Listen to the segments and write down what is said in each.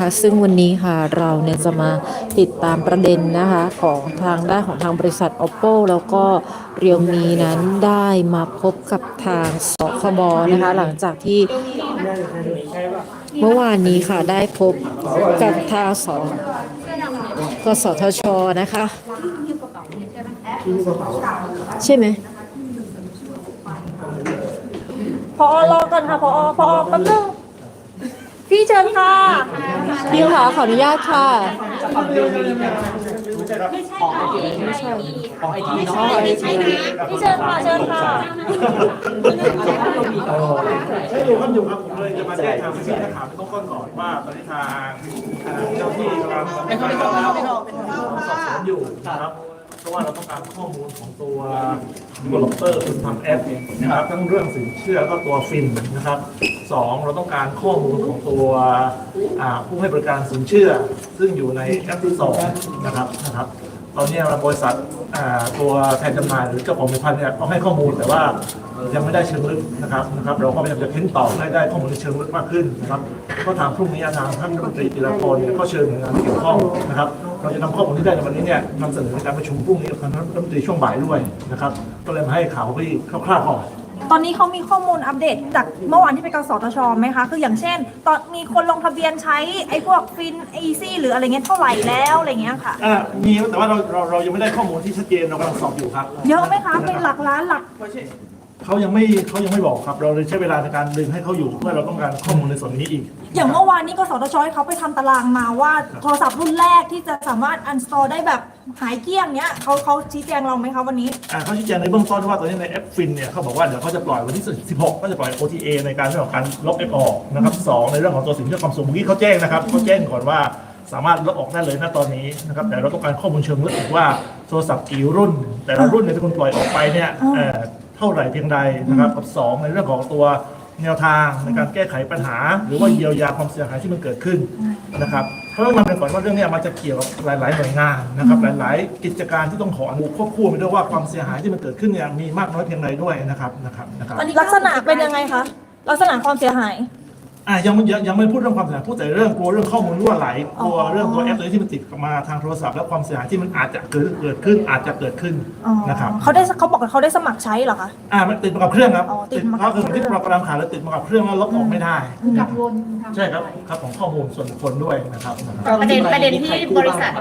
ค่ะซึ่งวันนี้ค่ะเราเนี่ยจะมาติดตามประเด็นนะคะของทางด้านของทางบริษัท oppo แล้วก็เรียวมีนั้นได้มาพบกับทางสคบนะคะหลังจากที่เมื่อวานนี้ค่ะได้พบกับทางสกสทชนะคะ ใช่ไหมพอรอก่อนค่ะพอพอแป๊บนึง พี่เชิญค่ะพี่ค่ะขออนุญาตค่ะพี่เชิญค่ะเชิญค่ะให้ดูครับอยู่ครับผมเลยจะมาแจ้งทางพี่นักข่าวเป็นต้นก่อนก่อนว่าตอนนี้ทางเอ่อเจ้าที่กำลังไม่เข้าไม่เข้าไม่เข้าไม่เข้าสอบสวนอยู่นะครับ เพราะว่าเราต้องการข้อมูลของตัว developer คนทำแอปนะครับทั้งเรื่องสินเชื่อก็ตัวฟินนะครับสองเราต้องการข้อมูลของตัวผู้ให้บริการสินเชื่อ ซึ่งอยู่ในแอปที่สองนะครับนะครับตอนนี้เราบริษัทตัวแทนจำหน่ายหรือเจ้าของผลิตภัณฑ์เนี่ยเขาให้ข้อมูลแต่ว่ายังไม่ได้เชิงลึกนะครับนะครับ เราก็พยายามจะเค้นต่อให้ได้ข้อมูลในเชิงลึกมากขึ้นนะครับ ก็ทางพรุ่งนี้ทางท่านรัฐมนตรีธีรพรเนี่ยก็เชิญหน่วยงานที่เกี่ยวข้องนะครับ เราจะนำข้อมูลที่ได้ในวันนี้เนี่ยนำเสนอในการประชุมพรุ่งนี้กับทางรัฐมนตรีช่วงบ่ายด้วยนะครับ ก็เลยมาให้ข่าวพี่คร่าวๆก่อน ตอนนี้เขามีข้อมูลอัปเดตจากเมื่อวานที่ไปกสทชไหมคะ คืออย่างเช่น ตอนมีคนลงทะเบียนใช้ไอ้พวกฟินอีซี่หรืออะไรเงี้ยเท่าไหร่แล้วอะไรเงี้ยค่ะ อ่ามีแต่ว่าเราเราเรายังไม่ได้ข้อมูลที่ชัดเจนเรากำลังสอบอยู่ครับ เยอะไหมคะ เป็นหลักล้านหลัก เขายังไม่เขายังไม่บอกครับ เราเลยใช้เวลาในการดึงให้เขาอยู่เพื่อเราต้องการข้อมูลในส่วนนี้อีก อย่างเมื่อวานนี้กสทชให้เขาไปทำตารางมาว่าโทรศัพท์รุ่นแรกที่จะสามารถอันสตอได้แบบหายเกลี้ยงเนี้ยเขาเขาชี้แจงเราไหมคะวันนี้ อ่าเขาชี้แจงในเบื้องต้นว่าตอนนี้ในแอปฟินเนี่ยเขาบอกว่าเดี๋ยวเขาจะปล่อยวันที่ 16 ก็จะปล่อย OTA ในการเรื่องของการลบแอปออกนะครับสองในเรื่องของตัวสินเชื่อความสูงเมื่อกี้เขาแจ้งนะครับเขาแจ้งก่อนว่าสามารถลบออกได้เลยณตอนนี้นะครับแต่เราต้องการข้อมูลเชิงลึกอีกว่าโทรศัพท์กี่รุ่น แต่ละรุ่นเนี่ยที่คุณปล่อยออกไปเนี่ยเอ่อ เท่าไหร่เพียงใดนะครับกับสองในเรื่องของตัวแนวทางในการแก้ไขปัญหา หรือว่าเยียวยาความเสียหายที่มันเกิดขึ้นนะครับเพราะว่ามันเป็นก่อนว่าเรื่องเนี้มันจะเกี่ยวกับหลาย ๆ หน่วยงานนะครับหลาย ๆ กิจการที่ต้องขออนุควบคู่ไปด้วยว่าความเสียหายที่มันเกิดขึ้นเนี่ยมีมากน้อยเพียงใดด้วยนะครับนะครับนะครับ ลักษณะเป็นยังไงคะ ลักษณะความเสียหาย อะยังไม่ยังยังไม่พูดเรื่องความเสียหายพูดแต่เรื่องกลัวเรื่องข้อมูลรั่วไหลกลัวเรื่องตัวแอปตัวนี้ที่มันติดมาทางโทรศัพท์และความเสียหายที่มันอาจจะเกิดเกิดขึ้นอาจจะเกิดขึ้นอ๋อนะครับเขาได้เขาบอกว่าเขาได้สมัครใช้เหรอคะ อ่ามันติดมากับเครื่องครับอ๋อติติดดมากับก็คือเครื่องที่เรากำลังขายแล้วติดมากับเครื่องแล้วลบออกไม่ได้กังวลใช่ครับครับของข้อมูลส่วนบุคคลด้วยนะครับนะครับประเด็นประเด็นที่บริษัท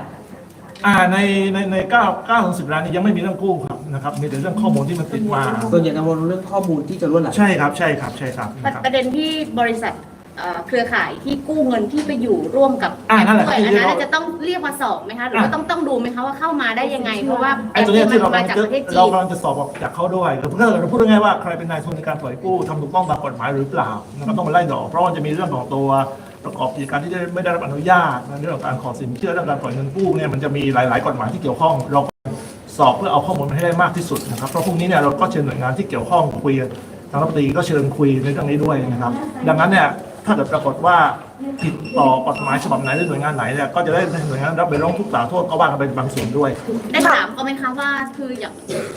อ่าในในในเก้าเก้าถึงสิบล้านนี้ยังไม่มีเรื่องกู้ครับนะครับมีแต่เรื่องข้อมูลที่มันติดมาส่วนใหญ่กังวลเรื่องข้อมูลที่จะล้วนไหลใช่ครับใช่ครับใช่ครับนะครับ ประเด็นที่บริษัท เอ่อเครือข่ายที่กู้เงินที่ไปอยู่ร่วมกับอ่านั่นแหละด้วยที่นะเราคะจะต้องเรียกมาสอบไหมคะหรือว่าอะต้องต้องดูไหมคะว่าเข้ามาได้ยังไง เพราะว่าไอ้ตัวเนี้ยที่เรามากำลังจากจะประเทศจีเราน กำลังจะสอบออกจากเขาด้วยเพื่อเราพูดง่ายๆว่าใครเป็นนายทุนในการปล่อยกู้ทำถูกต้องตามกฎหมายหรือเปล่านะครับต้องมาไล่ดอกเพราะมันจะมีเรื่องของตัวประกอบกิจการที่ได้ไม่ได้รับอนุญาตในเรื่องของการขอสินเชื่อเรื่องการปล่อยเงินกู้เนี่ยมันจะมีหลายๆกฎหมายที่เกี่ยวข้องเราสอบเพื่อเอาข้อมูลมาให้ได้มากที่สุดนะครับเพราะพรุ่งนี้เนี่ยเราก็เชิญหน่วยงานที่เกี่ยวข้องคุยกันทางรัฐมนตรีก็เชิญคุยในเรื่องนี้ด้วยนะครับ ดังนั้นเนี่ย ถ้าเกิดปรากฏว่าผิดต่อกฎหมายฉบับไหนหรือหน่วยงานไหนเนี่ยก็จะได้หน่วยงานรับไปร้องทุกข์กล่าวโทษก็ว่ากันไปบางส่วนด้วย ได้ถามเขาไหมคะว่าคืออย่าง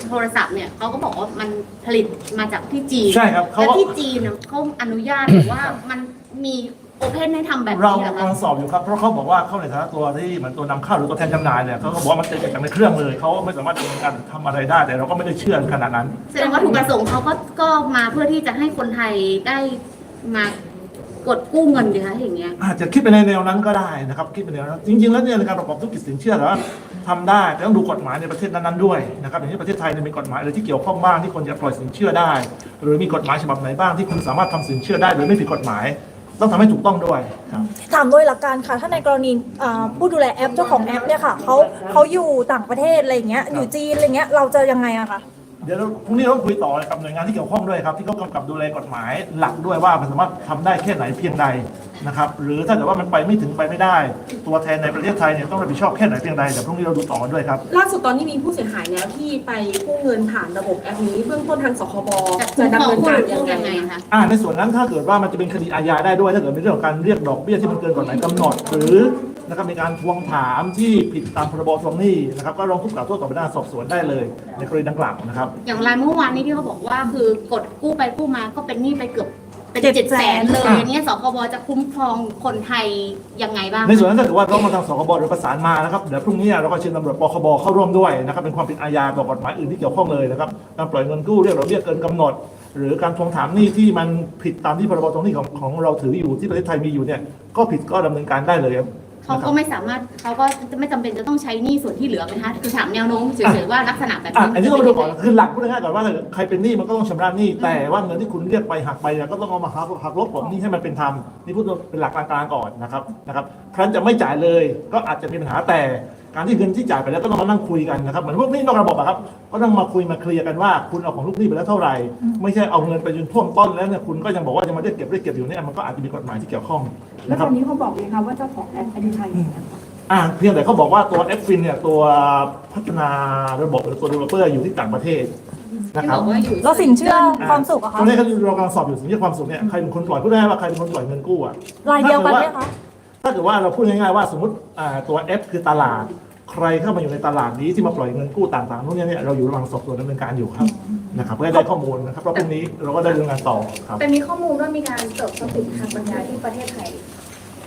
โทรศัพท์เนี่ยเขาก็บอกว่ามันผลิตมาจากที่จีนใช่ครับเขา แล้วก็ที่จีนเนี่ยเขาอนุญาตหรือว่ามันมีโอเพนให้ทำแบบเรานี้เหรอกำคะลังสอบอยู่ครับเพราะเขาบอกว่าเข้าในฐานะตัวที่เหมือนตัวนำเข้าหรือตัวแทนจำหน่ายเนี่ยเขาก็บอกว่ามันติดจากในเครื่องเลยเขาไม่สามารถดำเนินการทำอะไรได้ แต่เราก็ไม่ได้เชื่อขนาดนั้น แสดงว่าถูกประสงค์เขาก็ก็มาเพื่อที่จะให้คนไทยได้มา กดกู้เงินดีคะอย่างเงี้ย อาจจะคิดไปในแนวนั้นก็ได้นะครับคิดไปในแนวนั้นจริง ๆ แล้วเนี่ยในการประกอบธุรกิจสินเชื่อแต่ว่าทำได้แต่ต้องดูกฎหมายในประเทศนั้นๆด้วยนะครับอย่างที่ประเทศไทยเนี่ยมีกฎหมายอะไรที่เกี่ยวข้องบ้างที่คนจะปล่อยสินเชื่อได้ หรือมีกฎหมายฉบับไหนบ้างที่คุณสามารถทำสินเชื่อได้โดยไม่ผิดกฎหมาย ต้องทำให้ถูกต้องด้วยครับถามโดยหลักการค่ะ ถ้าในกรณีอ่าผู้ดูแลแอปเจ้าของแอปเนี่ยค่ะเขาเขาอยู่ต่างประเทศอะไรอย่างเงี้ยอยู่จีนอะไรเงี้ยเราจะยังไงอะคะ เดี๋ยวพรุ่งนี้เราต้องคุยต่อกับหน่วยงานที่เกี่ยวข้องด้วยครับ ที่เขากำกับดูแลกฎหมายหลักด้วยว่ามันสามารถทำได้แค่ไหนเพียงใดนะครับ หรือถ้าเกิดว่ามันไปไม่ถึงไปไม่ได้ ตัวแทนในประเทศไทยเนี่ยต้องรับผิดชอบแค่ไหนเพียงใดเดี๋ยวพรุ่งนี้เราดูต่อนด้วยครับล่าสุดตอนนี้มีผู้เสียหายแล้วที่ไปกู้เงินผ่านระบบแอปนี้เบื้องต้นทางสคบจะดำเนินการยังไงยังไงคะอ่าในส่วนนั้นถ้าเกิดว่ามันจะเป็นคดีอาญาได้ด้วยถ้าเกิดเป็นเรื่องของการเรียกดอกเบี้ยที่มันเกินกฎหมายกำหนด หรือ นะครับมีการทวงถามที่ผิดตามพรบทวงหนี้นะครับก็ร้องทุกข์กล่าวโทษต่อพนักงานสอบสวนได้เลยในกรณีดังกล่าวนะครับ อย่างรายเมื่อวานนี้ที่เขาบอกว่าคือกดกู้ไปกู้มาก็เป็นหนี้ไปเกือบเป็น700,000เจ็ดแสนเลยอย่างเงี้ยสคบจะคุ้มครองคนไทยยังไงบ้างในส่วนนั้นถ้าเกิดว่าต้องมาทางสคบหรือประสานมานะครับเดี๋ยวพรุ่งนี้เราก็เชิญตำรวจปคบเข้าร่วมด้วยนะครับเป็นความผิดอาญาต่อกฎหมายอื่นที่เกี่ยวข้องเลยนะครับการปล่อยเงินกู้เรียกเราเรียกเกินกำหนด หรือการทวงถามหนี้ที่มันผิดตามที่พรบตรงนี้ของของเราถืออยู่ที่ประเทศไทยมีอยู่เนี่ยก็ผิดก็ดำเนินการได้เลยครับ เขานะคก็รับไม่สามารถเขาก็ไม่จำเป็นจะต้องใช้หนี้ส่วนที่เหลือไหมคะคือถามแนวโน้มเฉยๆว่าลักษณะแบบอะนี้อันนี้ต้องมาดูก่อนคือหลักพูดง่ายๆก่อนว่าถ้าเกิดใครเป็นหนี้มันก็ต้องชำระหนี้แต่ว่าเงินที่คุณเรียกไปหักไปเนี่ยก็ต้องเอามาหักหักลบผลหนี้ให้มันเป็นธรรมนี่พูดเป็นหลักกลางๆก่อนนะครับนะครับครั้นจะไม่จ่ายเลยก็อาจจะมีปัญหาแต่ การที่เงินที่จ่ายไปแล้วก็ต้องมานั่งคุยกันนะครับเหมือนพวกหนี้นอกระบบอะครับก็ต้องมาคุยมาเคลียร์กันว่า คุณเอาของลูกหนี้ไปแล้วเท่าไหร่ ไม่ใช่เอาเงินไปจนท่วมต้นแล้วเนี่ยคุณก็ยังบอกว่าจะมาได้เก็บได้เก็บอยู่เนี่ยมันก็อาจจะมีกฎหมายที่เกี่ยวข้องแล้วนะคตรัอบ นนี้เขาบอกเลยค่ะว่าเจ้าของแอปอดีไทยเนี่ยอ่าเพียงแต่เขาบอกว่าตัว f อ i n เนี่ยตัวพัฒนาระบบหรือตัว developer อยู่ที่ต่างประเทศนะที่ครับบอกว่าอยู่แล้วสินเชื่อความสุขอะตคะอนนี้เรากำลังสอบอยู่สิ่งที่ความสุขเนี่ยใครเป็นคนปล่อยพูดได้ว่าใครเป็นคนปล่อยเงินกู้อะรายเดียวกันไหมคะ ถ้าเกิดว่าเราพูดง่ายๆว่าสมมติอ่าตัว F คือตลาด ใครเข้ามาอยู่ในตลาดนี้ที่มาปล่อยเงินกู้ต่างๆพวกเนี้ยเนี่ยเราอยู่ระหว่างสอบสวนดำเนินการอยู่ครับนะครับเพื่อให้ได้ข้อมูลนะครับแล้วพรุ่งนี้เราก็ได้ดำเนินการต่อครับแต่มีข้อมูลว่ามีการเติบโตติดทางปัญญาที่ประเทศไทย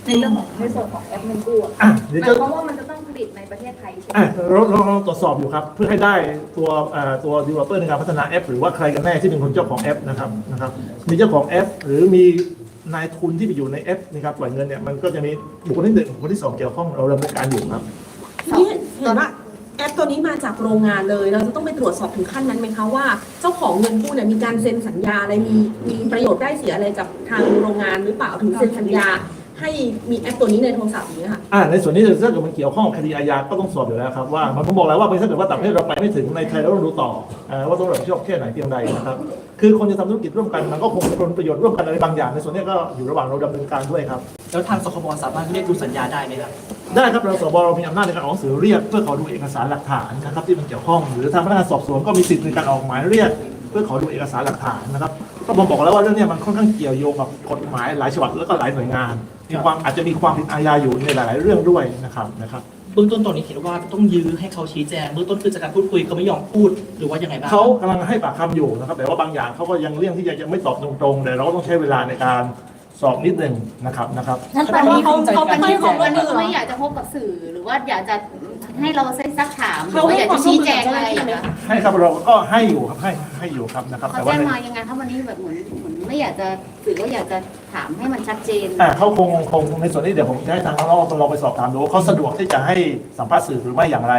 ในเรื่องของในส่วนของแอปเงินกู้อะอะเดี๋ยวหจะมายความว่ามันจะต้อง ผลิตในประเทศไทยใช่ไหมอะเราเราเราตรวจสอบอยู่ครับ เพื่อให้ได้ตัวอ่าตัว developer ในการพัฒนาแอป หรือว่าใครกันแน่ที่เป็นคนเจ้าของแอปนะครับนะครับ มีเจ้าของแอป หรือมีนายทุนที่ไปอยู่ในแอปนะครับปล่อยเงินเนี่ยมันก็จะมีบุคคลที่หนึ่งบุคคลที่สองเกี่ยวข้องเราดำเนินการอยู่ครับ นี่เห็นว่าแอปตัวนี้มาจากโรงงานเลย เราจะต้องไปตรวจสอบถึงขั้นนั้นไหมคะว่าเจ้าของเงินกู้เนี่ยมีการเซ็นสัญญาอะไรมีมีประโยชน์ได้เสียอะไรกับทางโรงงานหรือเปล่าถึงเซ็นสัญญา ให้มีแอปตัวนี้ในโทรศัพท์อย่างนี้ยค่ะ อ่าในส่วนนี้ถ้าเกิดมันเกี่ยวข้องกับคดีอาญาก็ต้องสอบอยู่แล้วครับว่ามันผมบอกแล้วว่าถ้าเกิดว่าต่างประเทศเราไปไม่ถึงในไทยเราต้องดูต่ออ่าว่าต้องรับผิดชอบแค่ไหนเพียงใดนะครับคือคนจะทำธุรกิจร่วมกันมันก็คงเป็นผลประโยชน์ร่วมกันอะไรบางอย่าง ในส่วนนี้ก็อยู่ระหว่างเราดำเนินการด้วยครับ แล้วทางสคบสามารถเรียกดูสัญญาได้ไหมครับ ได้ครับเราสบเรามีอำนาจในการออกหนังสือเรียกเพื่อขอดูเอกสารหลักฐานนะครับที่มันเกี่ยวข้อง หรือทางพนักงานสอบสวนก็มีสิทธิ์ในการออกหมายเรียก เพื่อขอดูเอกสารหลักฐานนะครับ ก็ผมบอกแล้วว่าเรื่องเนี้มันค่อนข้างเกี่ยวโยงกับกฎหมายหลายฉบับแล้วก็หลายหน่วยงาน มีความอาจจะมีความผิดอาญาอยู่ในหลาย ๆ เรื่องด้วยนะครับนะครับเบื้องต้นตอนนี้คิดว่าต้องยื้อให้เขาชี้แจงเบื้องต้นคือจากการพูดคุยเขาไม่ยอมพูดหรือว่ายังไงบ้างเขากำลังให้ปากคำอยู่นะครับ แต่ว่าบางอย่างเขาก็ยังเลี่ยงที่จะยังไม่ตอบตรงๆแต่เราก็ต้องใช้เวลาในการสอบนิดหนึ่งนะครับนะครับนั่นแปลว่าเขาเขาวัเป็นนนี้ที่ของวันมืนี้อเขาเหรอไม่อยากจะพบกับสื่อหรือว่าอยากจะ ให้เราเซ็นซักถามหรือว่าอยากจะชี้แจงอะไรอย่างเงี้ยให้ครับเราก็ให้อยู่ครับให้ให้อยู่ครับนะครับเขาแต่ว่าแจ้งใน มายังไงถ้าวันนี้แบบเหมือนเหมือนไม่อยากจะสื่อว่าอยากจะถามให้มันชัดเจน อ่าเขาคงคงในส่วนนี้เดี๋ยวผมจะให้ทางน้องๆลองไปสอบถามดูว่าเขาสะดวกที่จะให้สัมภาษณ์สื่อหรือไม่อย่างไร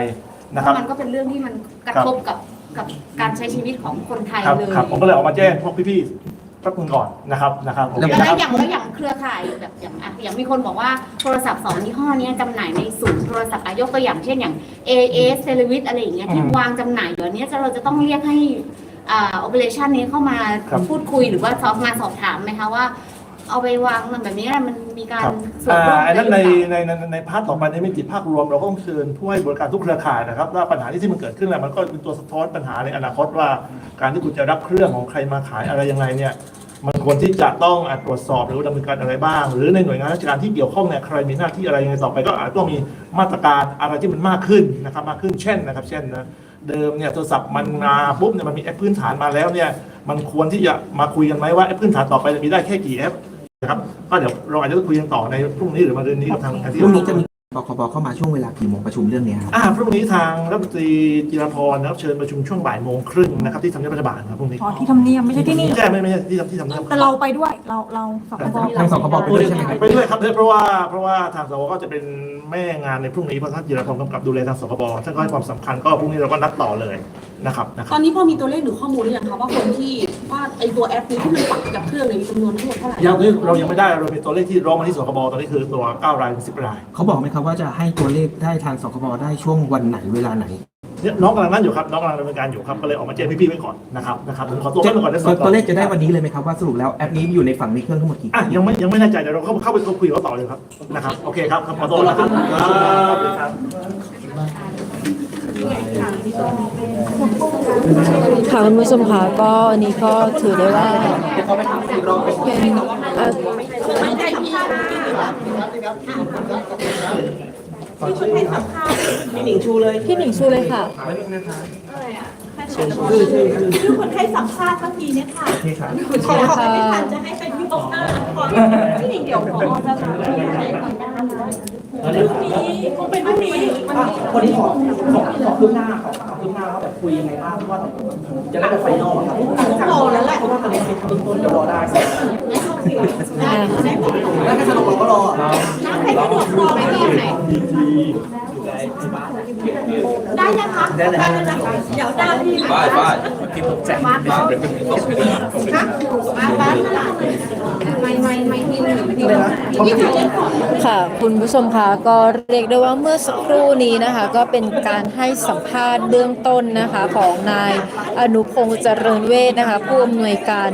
เพนะครับราะมันก็เป็นเรื่องที่มันกระทบกับกับการใช้ชีวิตของคนไทยครับเลย ครับผมก็เลยออกมาแจ้งพวกพี่ๆ แป๊บนึงก่อนนะครับนะครับโอเคแล้วนะครับ อย่างแล้วอย่างเครือข่ายแบบอย่างอะอย่างมีคนบอกว่าโทรศัพท์สองยี่ห้อเนี้ยจำหน่ายในศูนย์โทรศัพท์อายกตัวอย่างเช่นอย่าง AS เซเลวิทอะไรอย่างเงี้ยที่วางจำหน่ายอยู่อันเนี้ยจะเราจะต้องเรียกให้อ่า operation นี้เข้ามาพูดคุยหรือว่าสอบมาสอบถามไหมคะว่า เอาไปวางแบบนี้มันมีการครับ ส่วนอ่าร่วมอันนั้นในหรือเปล่าในในในพาร์ทต่อไปในมิติภาครวมเราก็ต้องเชิญผู้ให้บริการทุกเครือข่ายนะครับว่าปัญหาที่ที่มันเกิดขึ้นแล้วมันก็เป็นตัวสะท้อนปัญหาในอนาคตว่า การที่คุณจะรับเครื่องของใครมาขายอะไรยังไงเนี่ย มันควรที่จะต้องอะตรวจสอบหรือดำเนินการอะไรบ้าง หรือในหน่วยงานราชการที่เกี่ยวข้องเนี่ยใครมีหน้าที่อะไรยังไงต่อไป ก็อาจต้องมีมาตรการอะไรที่มันมากขึ้นนะครับมากขึ้นเช่นนะครับ เช่นนะเดิมเนี่ยโทรศัพท์มันมาปุ๊บเนี่ยมันมีแอปพื้นฐานมาแล้วเนี่ยมันควรที่จะมาคุยกันไหมว่าแอปพื้นฐานต่อไปจะมีได้แค่กี่แอปนะครับก็เดี๋ยวเราอาจจะต้องคุยกันต่อในพรุ่งนี้หรือมะรืนนี้กับทางทางที่พรุ่งนี้จะมี คบเข้ามาช่วงเวลากี่โมงประชุมเรื่องเนี้ยครับอ่าพรุ่งนี้ทางรัฐมนตรีจิรพรนะครับเชิญประชุมช่วงบ่ายโมงครึ่งนะครับที่ทำเนียบรัฐบาลครับพรุ่งนี้อ๋อที่ทำเนียบไม่ใช่ที่นี่ใช่ไม่ไม่ใช่ที่ทำที่ทำเนียบแต่เราไปด้วยเราเราสคบทางสคบไปด้วยใช่ไหมครับไปด้วยครับเพราะว่าเพราะว่าทางสวก็จะเป็นแม่งานในพรุ่งนี้เพราะท่านจิรพรกำกับดูแลทางสคบท่านก็ให้ความสำคัญก็พรุ่งนี้เราก็นัดต่อเลยนะครับนะคตรัอบนนี้พอมีตัวเลขหรือข้อมูลหรือยังคะว่าคนที่ ว่าไอตัวแอปนี้ที่มันปักกับเครื่องเนี่ยมีจำนวนทั้งหมดเท่าไหร่ยังไม่เรายังไม่ได้เรามีตัวเลขที่ร้องมาที่สคบตอนนี้คือตัว 9 รายถึง10 รายเขาบอกไหมครับว่าจะให้ตัวเลขได้ทางสคบได้ช่วงวันไหนเวลาไหนเนี่ยน้องกำลังนั่นอยู่ครับน้องกำลังดำเนินการอยู่ครับก็เลยออกมาแจ้งพี่ๆไว้ก่อนนะครับนะครับผมขอตัวจะไว้ก่อนได้สอบตัวเลขจะได้วันนี้เลยไหมครับว่าสรุปแล้วแอปนี้อยู่ในฝั่งนี้เครื่องทั้งหมดกี่อะยังไม่ยังไม่แน่ใจเดี๋ยวเราเข้าเข้าไปคุยกับเขาต่อเลยครับนะครับโอเคครับครับขอตัวนะครับครับ ค่ะคุณผู้ชมคะก็อันนี้ก็ถือได้ว่าเป็นเอ่อพี่หนิงชูเลยพี่หนิงชูเลยค่ะคือคนให้สัมภาษณ์เมื่อกี้เนี่ยค่ะขอขอไม่ทันจะให้เป็นพี่โอ๊คหน้าก่อนที่เดี๋ยวขอจะถามพรุ่งนี้ คงเป็นพรุ่งนี้คนนี้ขอขอขอขึ้นหน้าขอขอขึ้นหน้าว่าแบบคุยยังไงบ้างเพราะว่าจะได้ไปไฟนอลครับรอแล้วแหละเพราะว่าตอนนี้เป็นต้นจะรอได้อ่าแล้วถ้าสนุกเราก็รอได้ นะคะได้เลยเดี๋ยวดาวพี่บ้ายบ้ายที่ผมแจกเป็นเป็นตกไปเลยไม่ไม่ไม่ที่หนึ่งที่ค่ะคุณผู้ชมคะก็เรียกได้ว่าเมื่อสักครู่นี้นะคะ ก็เป็นการให้สัมภาษณ์เบื้องต้นนะคะของนายอนุพงษ์เจริญเวทนะคะผู้อำนวยการ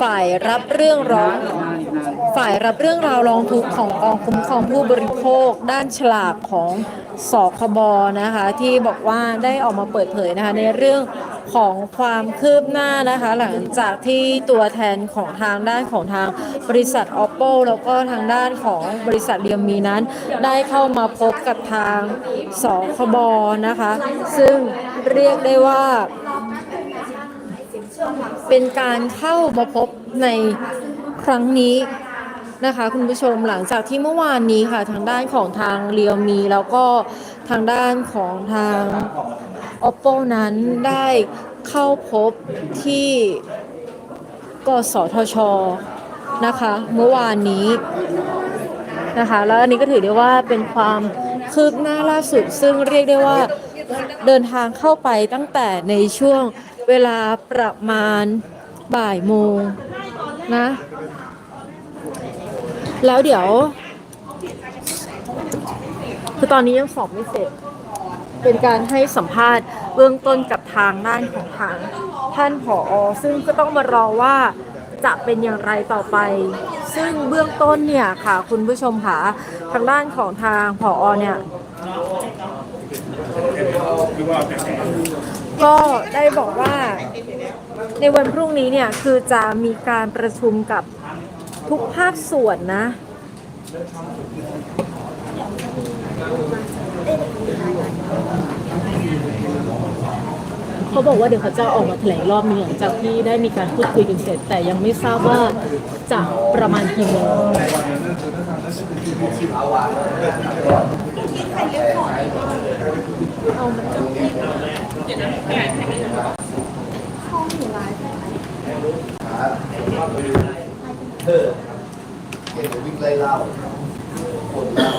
ฝ่ายรับเรื่องร้องฝ่ายรับเรื่องราวร้องทุกข์ของกองคุ้มครองผู้บริโภค ด้านฉลากของ สคบนะคะที่บอกว่าได้ออกมาเปิดเผยนะคะในเรื่องของความคืบหน้านะคะ หลังจากที่ตัวแทนของทางด้านของทางบริษัท oppo แล้วก็ทางด้านของบริษัทเรียมมีนั้น ได้เข้ามาพบกับทางสคบนะคะ ซึ่งเรียกได้ว่า เป็นการเข้ามาพบในครั้งนี้ นะคะคุณผู้ชมหลังจากที่เมื่อวานนี้ค่ะทางด้านของทางเรียวมีแล้วก็ทางด้านของทาง oppo นั้นได้เข้าพบที่กสทชนะคะ เมื่อวานนี้นะคะ แล้วอันนี้ก็ถือได้ว่าเป็นความคืบหน้าล่าสุด ซึ่งเรียกได้ว่าเดินทางเข้าไปตั้งแต่ในช่วงเวลาประมาณบ่ายโมงนะ แล้วเดี๋ยว คือตอนนี้ยังสอบไม่เสร็จ เป็นการให้สัมภาษณ์เบื้องต้นกับทางด้านของทางท่านผอซึ่งก็ต้องมารอว่าจะเป็นอย่างไรต่อไป ซึ่งเบื้องต้นเนี่ยค่ะคุณผู้ชมค่ะทางด้านของทางผอเนี่ย ก็ได้บอกว่าในวันพรุ่งนี้เนี่ยคือจะมีการประชุมกับ ทุกภาคส่วนนะ เขาบอกว่าเดี๋ยวเขาจะออกมาแถลงรอบนึงหลังจากที่ได้มีการพูดคุยกันเสร็จ แต่ยังไม่ทราบว่าจะประมาณกี่โมง วิ่งไล่เล่าคนเล่า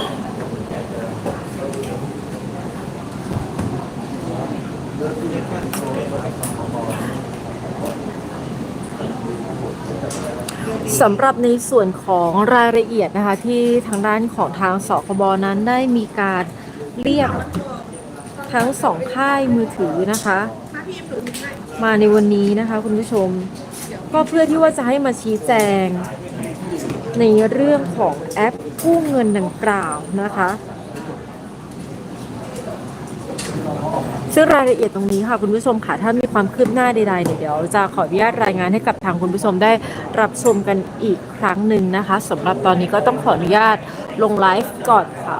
สำหรับในส่วนของรายละเอียดนะคะที่ทางด้านของทางสคบนั้นได้มีการเรียกทั้งสองค่ายมือถือนะคะ มาในวันนี้นะคะคุณผู้ชม ก็เพื่อที่ว่าจะให้มาชี้แจง ในเรื่องของแอปกู้เงินดังกล่าวนะคะซึ่งรายละเอียดตรงนี้ค่ะคุณผู้ชมค่ะถ้ามีความคืบหน้าใดๆเนี่ยเดี๋ยวจะขออนุญาตรายงานให้กับทางคุณผู้ชมได้รับชมกันอีกครั้งหนึ่งนะคะสำหรับตอนนี้ก็ต้องขออนุญาตลงไลฟ์ก่อนค่ะ